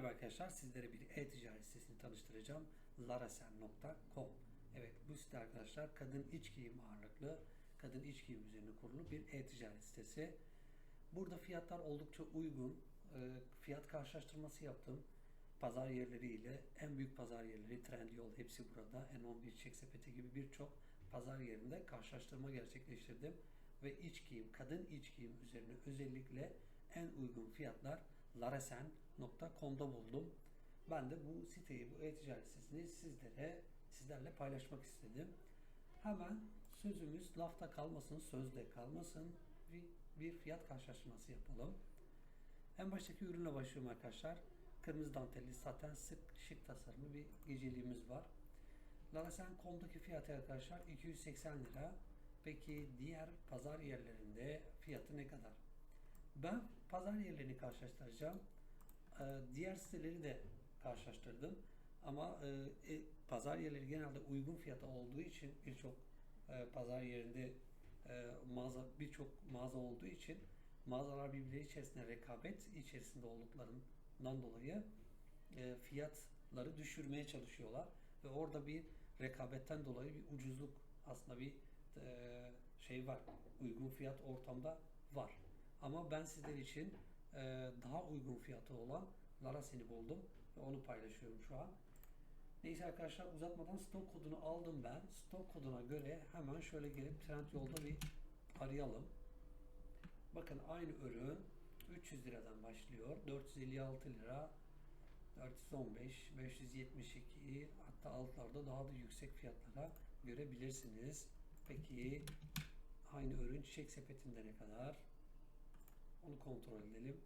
Merhaba arkadaşlar, sizlere bir e-ticaret sitesini tanıştıracağım. larasen.com Evet, bu site arkadaşlar kadın iç giyim ağırlıklı, kadın iç giyim üzerine kurulu bir e-ticaret sitesi. Burada fiyatlar oldukça uygun. Ee, Fiyat karşılaştırması yaptım. Pazar yerleriyle en büyük pazar yerleri Trendyol hepsi burada. N11 Çek gibi birçok pazar yerinde karşılaştırma gerçekleştirdim. Ve iç giyim, kadın iç giyim üzerine özellikle en uygun fiyatlar laresen.com'da buldum. Ben de bu siteyi, bu e-ticaret sitesini sizlere, sizlerle paylaşmak istedim. Hemen sözümüz lafta kalmasın, sözde kalmasın. Bir, bir fiyat karşılaştırması yapalım. En baştaki ürünle başlıyorum arkadaşlar. Kırmızı dantelli saten sık şık tasarımlı bir geceliğimiz var. Laresen.com'daki fiyatı arkadaşlar 280 lira. Peki diğer pazar yerlerinde fiyatı ne kadar? Ben pazar yerlerini karşılaştıracağım. Ee, diğer siteleri de karşılaştırdım. Ama e, e, pazar yerleri genelde uygun fiyata olduğu için birçok e, pazar yerinde e, mağaza birçok mağaza olduğu için mağazalar birbirleri içerisinde rekabet içerisinde olduklarından dolayı e, fiyatları düşürmeye çalışıyorlar ve orada bir rekabetten dolayı bir ucuzluk aslında bir e, şey var. Uygun fiyat ortamda var. Ama ben sizler için e, daha uygun fiyatı olan Larasen'i buldum ve onu paylaşıyorum şu an. Neyse arkadaşlar uzatmadan stok kodunu aldım ben. Stok koduna göre hemen şöyle gelip Trendyol'da bir arayalım. Bakın aynı ürün 300 liradan başlıyor. 456 lira 415, 572 hatta altlarda daha da yüksek fiyatlara görebilirsiniz. Peki aynı ürün çiçek sepetinde ne kadar? Onu kontrol edelim.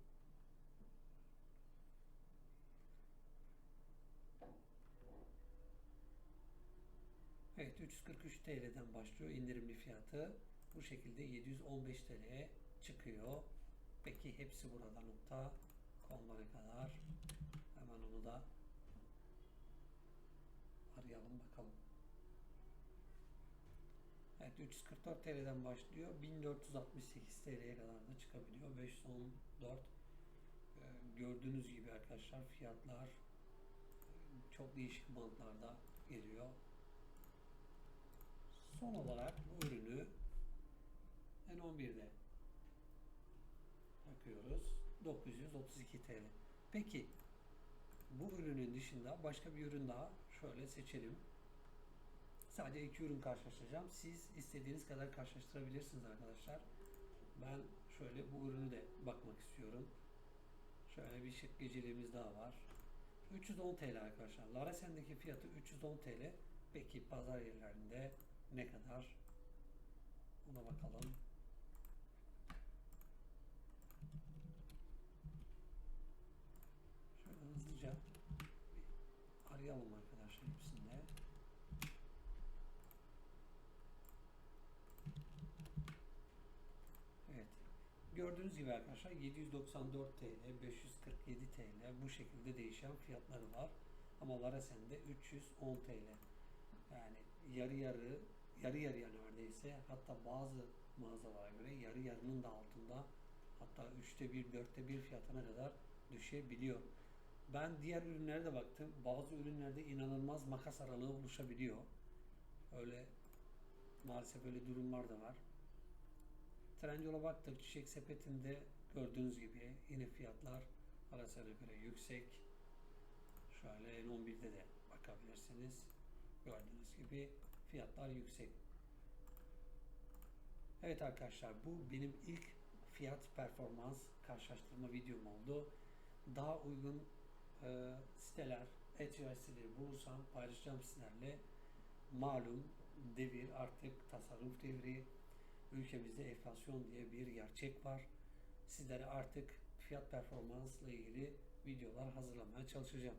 Evet 343 TL'den başlıyor indirimli fiyatı. Bu şekilde 715 TL'ye çıkıyor. Peki hepsi burada nokta ne kadar? Hemen onu da arayalım bakalım. Evet 344 TL'den başlıyor. 1468 TL'ye kadar da çıkabiliyor. 514 ee, gördüğünüz gibi arkadaşlar fiyatlar çok değişik bantlarda geliyor. Son olarak bu ürünü N11'de bakıyoruz. 932 TL. Peki bu ürünün dışında başka bir ürün daha şöyle seçelim. Sadece iki ürün karşılaştıracağım. Siz istediğiniz kadar karşılaştırabilirsiniz arkadaşlar. Ben şöyle bu ürünü de bakmak istiyorum. Şöyle bir şık geceliğimiz daha var. 310 TL arkadaşlar. Larasen'deki fiyatı 310 TL. Peki pazar yerlerinde ne kadar? Ona bakalım. Şöyle hızlıca arayalım arkadaşlar hepsinde. Evet. Gördüğünüz gibi arkadaşlar 794 TL, 547 TL bu şekilde değişen fiyatları var. Ama Larasen'de 310 TL. Yani yarı yarı, yarı yarıya neredeyse hatta bazı mağazalara göre yarı yarının da altında hatta üçte bir, dörtte bir fiyatına kadar düşebiliyor. Ben diğer ürünlere de baktım. Bazı ürünlerde inanılmaz makas aralığı oluşabiliyor. Öyle maalesef öyle durumlar da var. Trendyol'a baktık. Çiçek sepetinde gördüğünüz gibi yine fiyatlar arasına göre yüksek. Şöyle N11'de de bakabilirsiniz. Gördüğünüz gibi fiyatlar yüksek. Evet arkadaşlar bu benim ilk fiyat performans karşılaştırma videom oldu. Daha uygun e, siteler, e-ticaret siteleri bulursam paylaşacağım sizlerle. Malum devir artık tasarruf devri. Ülkemizde enflasyon diye bir gerçek var. Sizlere artık fiyat performansla ilgili videolar hazırlamaya çalışacağım.